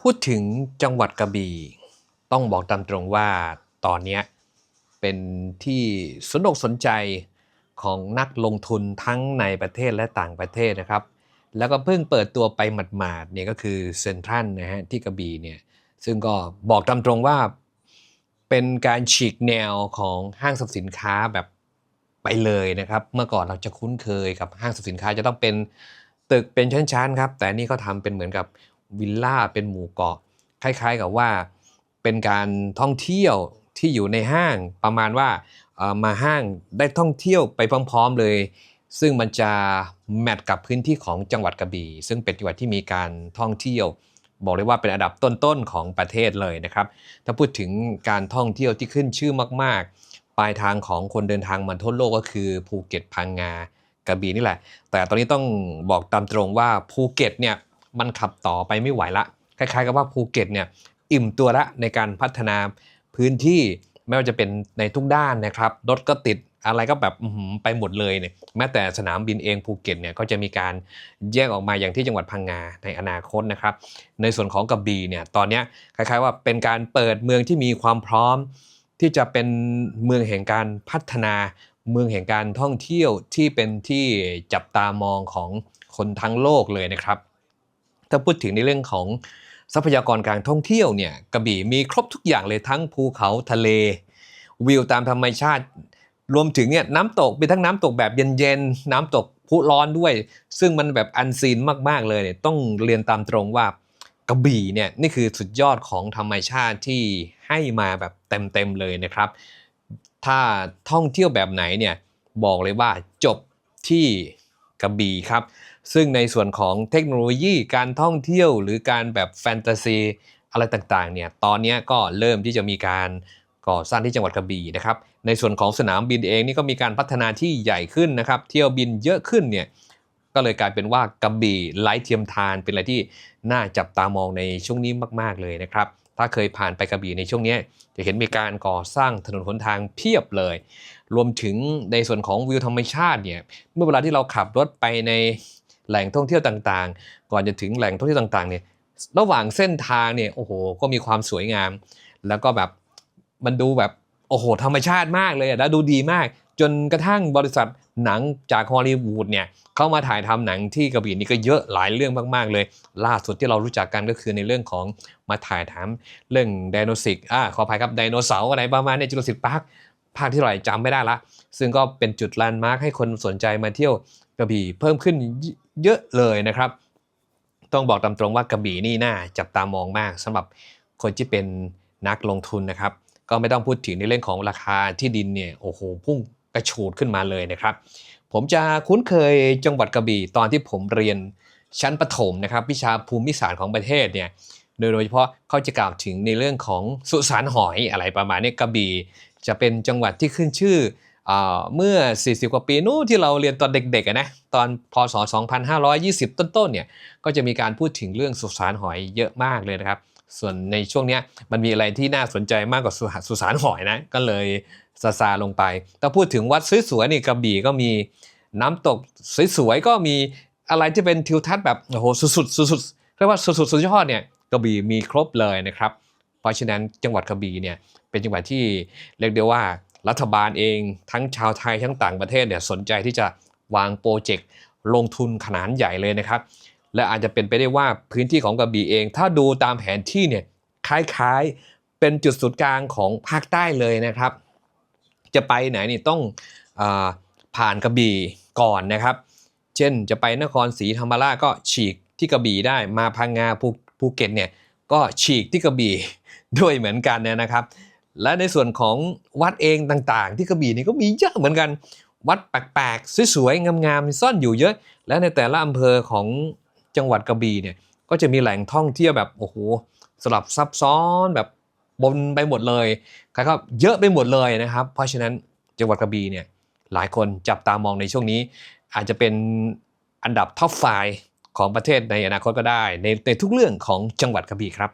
พูดถึงจังหวัดกระบี่ต้องบอกตามตรงว่าตอนนี้เป็นที่สนอกสนใจของนักลงทุนทั้งในประเทศและต่างประเทศนะครับ แล้วก็เพิ่งเปิดตัวไปหมาดๆเนี่ยก็คือเซ็นทรัลนะฮะที่กระบี่เนี่ยซึ่งก็บอกตามตรงว่าเป็นการฉีกแนวของห้างสรรพสินค้าแบบไปเลยนะครับ เมื่อก่อนเราจะคุ้นเคยกับห้างสรรพสินค้าจะต้องเป็นตึกเป็นชั้นๆครับ แต่นี่เขาทำเป็นเหมือนกับ วิลล่าเป็นหมู่เกาะคล้ายๆกับว่าเป็นการท่องเที่ยวที่อยู่ในห้างประมาณว่ามาห้างได้ท่องเที่ยวไปพร้อมๆเลย ซึ่งมันจะแมทกับพื้นที่ของจังหวัดกระบี่ซึ่งเป็นจังหวัดที่มีการท่องเที่ยว บอกเลยว่าเป็นอันดับต้นๆของประเทศเลยนะครับ ถ้าพูดถึงการท่องเที่ยวที่ขึ้นชื่อมากๆ ปลายทางของคนเดินทางมาทั่วโลกก็คือภูเก็ตพังงากระบี่นี่แหละ แต่ตอนนี้ต้องบอกตามตรงว่าภูเก็ตเนี่ย มันขับต่อไปไม่ไหวละ คล้ายๆ กับว่าภูเก็ตเนี่ยอิ่มตัวละในการพัฒนาพื้นที่ไม่ว่าจะเป็นในทุกด้านนะครับรถก็ติดอะไรก็แบบไปหมดเลยเนี่ยแม้แต่สนามบินเองภูเก็ตเนี่ยก็จะมีการแยกออกมาอย่างที่จังหวัดพังงาในอนาคตนะครับ ในส่วนของกระบี่เนี่ยตอนนี้คล้ายๆว่าเป็นการเปิดเมืองที่มีความพร้อม ที่จะเป็นเมืองแห่งการพัฒนา เมืองแห่งการท่องเที่ยวที่เป็นที่จับตามองของคนทั้งโลกเลยนะครับ ถ้าพูดถึงในเรื่องของทรัพยากรการท่องเที่ยวเนี่ยกระบี่มีครบทุกอย่างเลยทั้งภูเขาทะเล วิวตามธรรมชาติ รวมถึงเนี่ยน้ำตกมีทั้งน้ำตกแบบเย็นๆ น้ำตกพุร้อนด้วย ซึ่งมันแบบอันซีนมากๆเลยเนี่ยต้องเรียนตามตรงว่ากระบี่เนี่ยนี่คือสุดยอดของธรรมชาติที่ให้มาแบบเต็มๆเลยนะครับ ถ้าท่องเที่ยวแบบไหนเนี่ยบอกเลยว่าจบที่ กระบี่ครับ ซึ่งในส่วนของเทคโนโลยีการท่องเที่ยวหรือการแบบแฟนตาซีอะไรต่างๆเนี่ยตอนนี้ก็เริ่มที่จะมีการก่อสร้างที่จังหวัดกระบี่นะครับ ในส่วนของสนามบินเองนี่ก็มีการพัฒนาที่ใหญ่ขึ้นนะครับ เที่ยวบินเยอะขึ้นเนี่ยก็เลยกลายเป็นว่ากระบี่ไลท์เทียมทานเป็นอะไรที่น่าจับตามองในช่วงนี้มาก ๆเลยนะครับ ถ้าเคยผ่านไปกระบี่ในช่วงนี้จะเห็นมีการก่อสร้างถนนหนทางเพียบเลย รวมถึงในส่วนของวิวธรรมชาติเนี่ยเมื่อเวลาที่เราขับรถไปในแหล่งท่องเที่ยวต่างๆ ก่อนจะถึงแหล่งท่องเที่ยวต่างๆเนี่ยระหว่างเส้นทางเนี่ยโอ้โหก็มีความสวยงาม แล้วก็แบบมันดูแบบโอ้โหธรรมชาติมากเลยอะแล้วดูดีมาก จนกระทั่งบริษัทหนังจากฮอลลีวูดเนี่ยเข้ามาถ่ายทำหนังที่กระบี่นี่ก็เยอะหลายเรื่องมาก ๆ เลย ล่าสุดที่เรารู้จักกันก็คือในเรื่องของมาถ่ายทำเรื่องไดโนสิกอ่าขออภัยครับไดโนเสาร์อะไรประมาณนี้จุลศิษย์พาร์คภาคที่เท่าไหร่จำไม่ได้ละ ซึ่งก็เป็นจุดแลนด์มาร์คให้คนสนใจมาเที่ยวกระบี่เพิ่มขึ้นเยอะเลยนะครับ ต้องบอกตามตรงว่ากระบี่นี่น่าจับตามองมากสำหรับคนที่เป็นนักลงทุนนะครับ ก็ไม่ต้องพูดถึงในเรื่องของราคาที่ดินเนี่ยโอ้โหพุ่ง กระฉูดขึ้นมาเลยนะครับ ผมจะคุ้นเคยจังหวัดกระบี่ตอนที่ผมเรียนชั้นประถมนะครับ วิชาภูมิศาสตร์ของประเทศเนี่ยโดยโดยเฉพาะเขาจะกล่าวถึงในเรื่องของสุสานหอยอะไรประมาณนี้กระบี่จะเป็นจังหวัดที่ขึ้นชื่ออ่าเมื่อ 40 กว่าปีนู้นที่เราเรียนตอนเด็กๆนะตอนพศ 2520 ต้นๆเนี่ยก็จะมีการพูดถึงเรื่องสุสานหอยเยอะมากเลยนะครับ ส่วนในช่วงนี้มันมีอะไรที่น่าสนใจมากกว่าสุสานหอยนะก็เลยซาซาลงไปแต่พูดถึงวัดสวยๆนี่กระบี่ก็มีน้ำตกสวยๆก็มีอะไรที่เป็นทิวทัศน์แบบโอ้โหสุดๆสุดๆเรียกว่าสุดๆสุดยอดเนี่ยกระบี่มีครบเลยนะครับ เพราะฉะนั้นจังหวัดกระบี่เนี่ยเป็นจังหวัดที่เรียกได้ว่ารัฐบาลเองทั้งชาวไทยทั้งต่างประเทศเนี่ยสนใจที่จะวางโปรเจกต์ลงทุนขนาดใหญ่เลยนะครับ และอาจจะเป็นไปได้ว่าพื้นที่ของกระบี่เอง ถ้าดูตามแผนที่เนี่ยคล้ายๆเป็นจุดศูนย์กลางของภาคใต้เลยนะครับ จะไปไหนนี่ต้องอผ่านกระบี่ก่อนนะครับ เช่นจะไปนครศรีธรรมราชก็ฉีกที่กระบี่ได้มาพังงาภูภูเก็ตเนี่ยก็ฉีกที่กระบี่ด้วยเหมือนกันเนี่ยนะครับ และในส่วนของวัดเองต่างๆ ที่กระบี่นี่ก็มีเยอะเหมือนกัน วัดแปลกๆสวยๆงามๆซ่อนอยู่เยอะ และในแต่ละอำเภอของ จังหวัดกระบี่เนี่ยก็จะมีแหล่งท่องเที่ยวแบบโอ้โหสลับซับซ้อนแบบบนไปหมดเลยครับเยอะไปหมดเลยนะครับ เพราะฉะนั้นจังหวัดกระบี่เนี่ยหลายคนจับตามองในช่วงนี้ อาจจะเป็นอันดับท็อปไฟของประเทศในอนาคตก็ได้ ในในทุกเรื่องของจังหวัดกระบี่ครับ